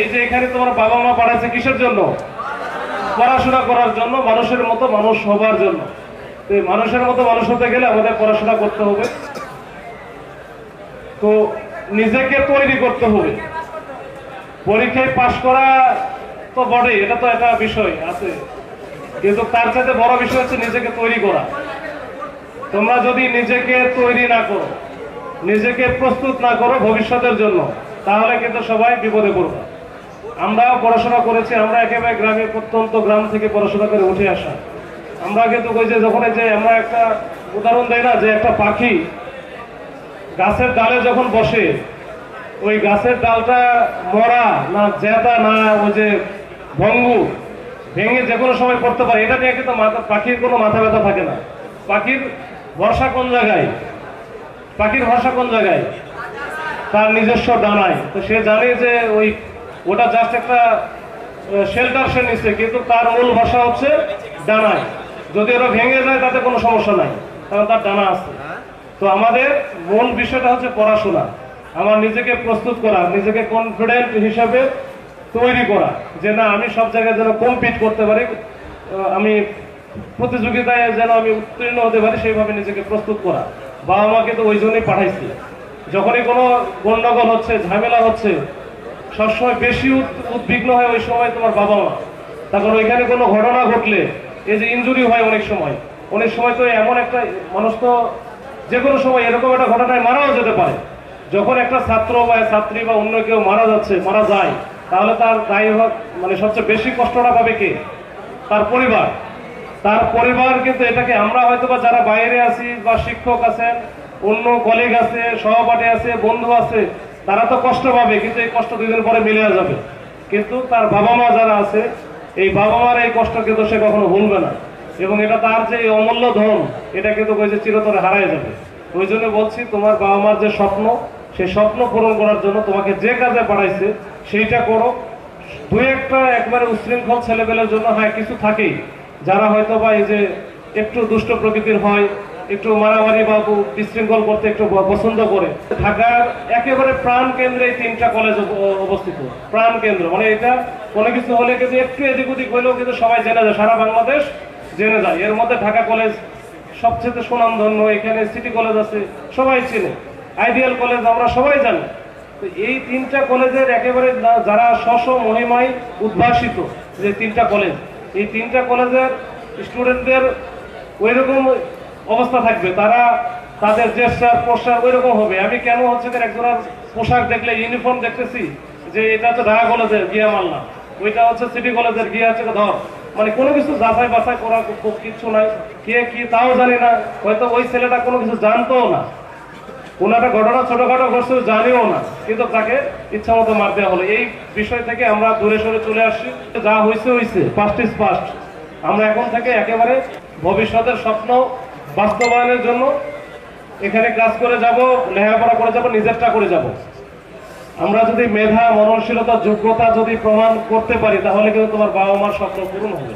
এই যে এখানে তোমার বাবা মা পাঠাচ্ছে কিসের জন্য? পড়াশোনা করার জন্য, মানুষের মতো মানুষ হবার জন্য। এই মানুষের মতো মানুষ হতে গেলে আমাদের পড়াশোনা করতে হবে। তো নিজেকে তৈরি করতে হবে। পরীক্ষায় পাশ করা তো বটে এটা তো একটা বিষয় আছে। কিন্তু তার সাথে বড় বিষয় হচ্ছে নিজেকে তৈরি করা। তোমরা যদি নিজেকে তৈরি না করো, নিজেকে প্রস্তুত না করো ভবিষ্যতের জন্য, তাহলে কিন্তু সবাই বিপদে পড়বে। আমরা পড়াশোনা করেছি, আমরা একেবারে গ্রামে প্রত্যন্ত গ্রাম থেকে পড়াশোনা করে উঠে আসা। আমরা কিন্তু ওই যে যখন যে আমরা একটা উদাহরণ দেই না, যে একটা পাখি গাছের ডালে যখন বসে, ওই গাছের ডালটা মরা না জেতা না ওই যে ভঙ্গু ভেঙে যে কোনো সময় পড়তে পারে, এটা নিয়ে কিন্তু মাথা, পাখির কোনো মাথা ব্যথা থাকে না। পাখির ভরসা কোন জায়গায়? পাখির ভরসা কোন জায়গায়? তার নিজস্ব ডানায়। তো সে জানে যে ওই ওটা জাস্ট একটা শেল্টার সে নিচ্ছে কিন্তু তার মূল ভাষা হচ্ছে ডানায় যদি ওরা ভেঙে যায়, তাতে কোনো সমস্যা নাই, কারণ তার ডানা আছে। তো আমাদের মূল বিষয়টা হচ্ছে পড়াশোনা। আমার নিজেকে প্রস্তুত করা, নিজেকে কনফিডেন্ট হিসাবে তৈরি করা, যে না, আমি সব জায়গায় যেন কম্পিট করতে পারি আমি প্রতিযোগিতায় যেন আমি উত্তীর্ণ হতে পারি, সেইভাবে নিজেকে প্রস্তুত করা। বাবা মাকে তো ওই জন্যই পাঠাইছি। যখনই কোনো গন্ডগোল হচ্ছে, ঝামেলা হচ্ছে সবসময় বেশি উদ- উদ্বিগ্ন হয় ওই সময় তোমার বাবা মা তখন ওইখানে কোনো ঘটনা ঘটলে, এই যে ইনজুরি হয় অনেক সময় অনেক সময় তো এমন একটা মানুষ তো যে কোনো সময় এরকম একটা ঘটনায় মারাও যেতে পারে। যখন একটা ছাত্র বা ছাত্রী বা অন্য কেউ মারা যাচ্ছে, মারা যায়, তাহলে তার দায়ী মানে সবচেয়ে বেশি কষ্টটা পাবে কে? তার পরিবার। তার পরিবার কিন্তু এটাকে, আমরা হয়তো বা যারা বাইরে আছি বা শিক্ষক আছেন, অন্য কলিগ আছে, সহপাঠী আছে, বন্ধু আছে তারা তো কষ্ট পাবে, কিন্তু এই কষ্ট দুই দিন পরে মিলে যাবে। কিন্তু তার বাবা মা যারা আছে, এই বাবা মার এই কষ্ট কিন্তু সে কখনো ভুলবে না। এবং এটা তার যে অমূল্য ধন, এটা কিন্তু যে চিরতরে হারায় যাবে। ওই জন্য বলছি, তোমার বাবা মার যে স্বপ্ন সেই স্বপ্ন পূরণ করার জন্য তোমাকে যে কাজে পাঠাইছে, সেইটা করো। দুই একটা একবারে উশৃঙ্খল ছেলেবেলের জন্য হ্যাঁ কিছু থাকেই। যারা হয়তো বা এই যে একটু দুষ্ট প্রকৃতির হয় একটু মারামারি বা বিশৃঙ্খল করতে একটু পছন্দ করে। ঢাকার একেবারে প্রাণ কেন্দ্রে এই তিনটা কলেজ অবস্থিত। প্রাণ কেন্দ্র। মানে এটা কোনো কিছু হলে কিন্তু একটু এদিক ওদিক হলেও কিন্তু সবাই জেনে যায়, সারা বাংলাদেশ জেনে যায়। এর মধ্যে ঢাকা কলেজ সবচেয়ে সুনামধন্য, এখানে সিটি কলেজ আছে, সবাই চেনে। আইডিয়াল কলেজ আমরা সবাই জানি। তো এই তিনটা কলেজের একেবারে যারা স্ব মহিমায় উদ্ভাসিত যে তিনটা কলেজ এই তিনটা কলেজের স্টুডেন্টদের ওই রকম অবস্থা থাকবে, তারা তাদের জেস্টার পোশাক ওই রকম হবে। আমি কেন হচ্ছে একজনের পোশাক দেখলে, ইউনিফর্ম দেখতেছি যে এটা হচ্ছে ঢাকা কলেজের গিয়া মাল্লা ওইটা হচ্ছে সিটি কলেজের গিয়া হচ্ছে ধর। মানে কোনো কিছু যাচাই বাছাই করা কিচ্ছু নাই। কে কি তাও জানি না, হয়তো ওই ছেলেটা কোনো কিছু জানতোও না। কোন একটা ঘটনা ছোটখাটো ঘটছে, জানিও না। কিন্তু তাকে ইচ্ছা মতো মার দেওয়া হলো। এই বিষয় থেকে আমরা দূরে সরে চলে আসছি। যা হয়েছে হয়েছে পাস্ট ইজ পাস্ট আমরা এখন থেকে একেবারে ভবিষ্যতের স্বপ্ন বাস্তবায়নের জন্য এখানে কাজ করে যাব, লেখাপড়া করে যাব, নিজেরটা করে যাব। আমরা যদি মেধা, মননশীলতা, যোগ্যতা যদি প্রমাণ করতে পারি, তাহলে কিন্তু তোমার বাবা মার স্বপ্ন পূরণ হবে।